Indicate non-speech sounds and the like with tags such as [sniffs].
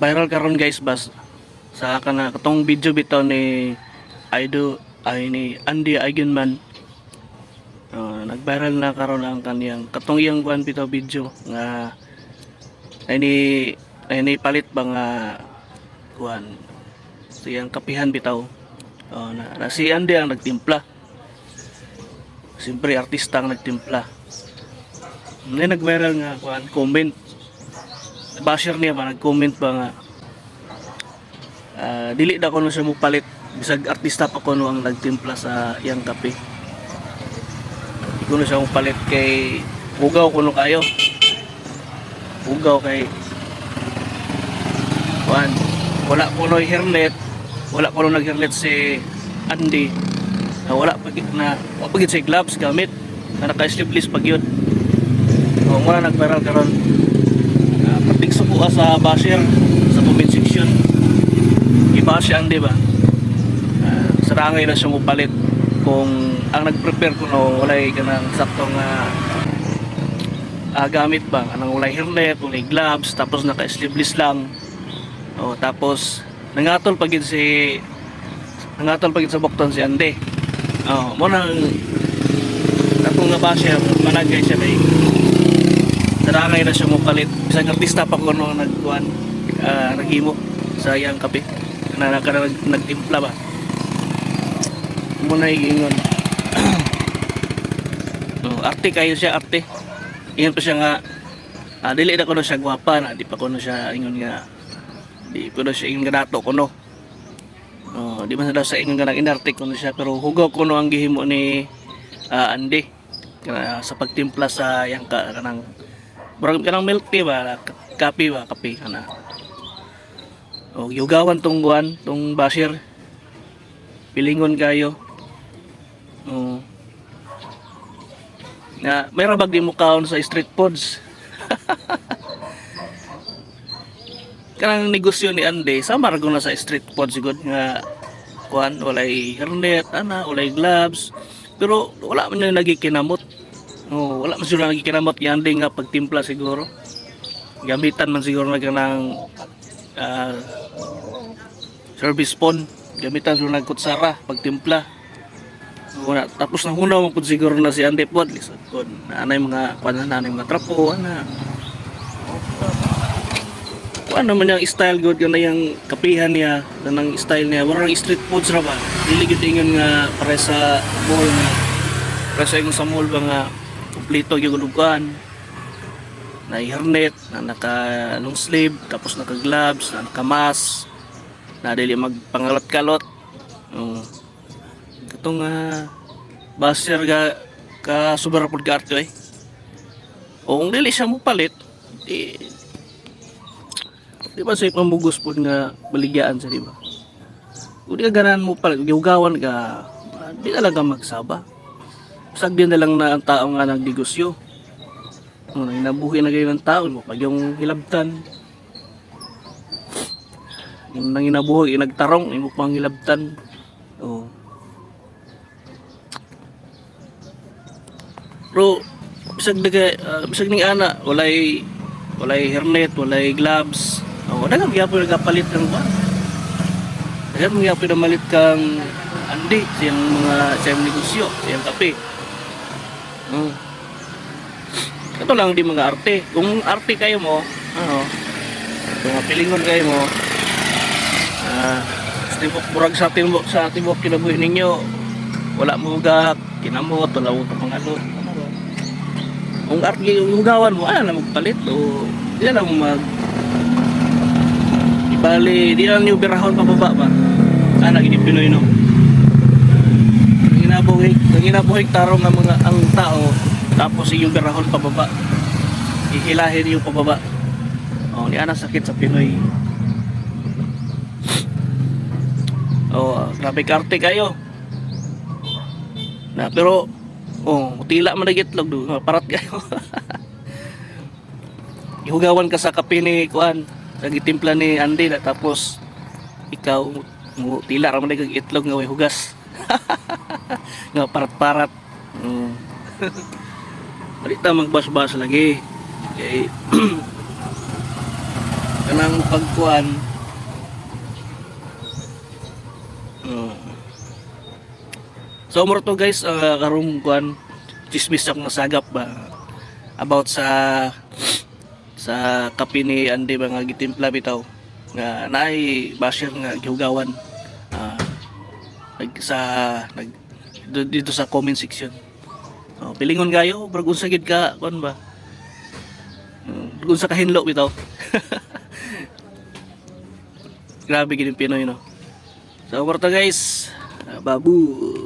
viral karon guys bas. Sa kana katong video bitaw ni Aido ay ni Andy Eigenman uh, nag-viral na karon ang kaniyang katong iyang kuan bitaw video nga ay ni ni palit ba nga kuan siyang kapihan bitaw. Oh, na, na si Andy ang nagtimpla. Siyempre artista ang nagtimpla. May nag-viral nga kuan comment basher niya ba nag-comment ba nga. Ah, dili na ko no siya mo palit bisag artista pa ko no ang nagtimpla sa iyang kape. Di ko no siya mo palit kay ugaw ko no kayo. Ugaw kay kuan wala ko no hernet wala ko no nag-hernet si Andy. Na wala pagit na wala pagit si gloves gamit. Na naka-sleeveless pag yun o muna nag-viral karon uh, suko ka sa basher sa comment section. I-bash ang di ba? Uh, sarangay na siya mo palit kung ang nag-prepare ko no walay ka ng saktong uh, ah, gamit ba? Anong walay hairnet walay gloves tapos naka-sleeveless lang. O tapos nangatol pagid si nangatol pagid sa bukton si Ande. Oh mo nang atong nga basher managay siya bay Narangay na siya mo palit. Isang artista pa ko no nagkuhan, uh, naghimo sa iyang kape. Na naka nag, nagtimpla ba. Muna ingon. [clears throat] no, arte kayo siya, arte. Ingon pa siya nga, ah, dili na ko na siya gwapa na, di pa ko na siya ingon nga, di ko na siya ingon nga dato ko no. Oh, di man daw sa ingon nga inarte ko na siya, pero hugaw ko no ang gihimo ni ah, Andy. Kana sa pagtimpla sa yang ka kanang Murag kanang milk tea ba, kape ba, kape kana. O yugawan tong guan, tong basher. Pilingon kayo. O. Na mayroon bag di mo kaon sa street foods. [laughs] kanang negosyo ni Ande, sa margo na sa street foods sigud nga kuan walay hernet ana walay gloves pero wala man nagikinamot Oh, wala man siguro nagikinamot yan din nga pagtimpla siguro. Gamitan man siguro na kanang ah, service phone. Gamitan siguro ng kutsara pagtimpla. Wala, tapos na hunaw mo po siguro na si Ande po. Lisod po. Na anay mga kuan na anay mga trapo. Ana. Kuan naman yung style good yun na yung kapihan niya. Ganang style niya. Warang street foods ra ba. Gyud ingon nga para sa mall nga. Para sa ingon sa mall ba nga kumpleto yung lugan. Na hernet na naka long sleeve tapos naka gloves na naka mask na dili magpangalot-kalot. Um, katong uh, baser ga ka super pod ka arte eh kung dili siya mo palit di di ba sa pambugos po nga baligyan sa di ba? Kung di ka ganahan mo palit giugawan ka ah, di talaga magsaba sagdi na lang na ang tao nga nagdegosyo. Ano, inabuhi na kayo ng tao mo pag yung hilabtan. Yung nang inabuhi, yung nagtarong, yung pang hilabtan. Oh. Pero bisag daga uh, bisag ning ana walay walay hernet, walay gloves. Oh, daghang gyapon nagapalit ng ba. Daghang gyapon na malit kang andi siyang mga siyang negosyo, siyang kape. Mm. Ito lang di mga arte. Kung arte kayo mo, ano, kung mapilingon kayo mo, ah, tibok, murag sa tibok, sa tibok kinabuhi ninyo, wala mo gahak, kinamot, wala mo kapangalot. Kung arte, yung gawan mo, ano na magpalit, o, di na mo mag, ibali, di na yung birahon pababa ba? Ano, gini Pinoy no? Ginabuhig, ginabuhig tarong ng mga ang tao tapos yung garahon pababa. Ihilahin yung pababa. Oh ni ana sakit sa Pinoy. Oh grabe karte kayo. Na pero oh tila man nagitlog do parat kayo. [laughs] Ihugawan ka sa kape ni kuan nagitimpla ni Andy na tapos ikaw mo tila ra man itlog nga way hugas [laughs] nga parat-parat. Mm. [laughs] Balita magbas-bas lagi. Okay. [clears throat] ano nang pagkuan. Oh. So mo to guys, uh, karong kuan chismis ako nasagap ba about sa [sniffs] sa kape ni Andy nga gitimpla bitaw nga naay basher nga gihugawan Ah, nag sa nag dito sa comment section. Oh, pilingon kayo, brag unsa gid ka kuan ba? Mm, Unsa ka hinlo bitaw. [laughs] Grabe gid yung Pinoy no. So, warta guys. Ah, Babu.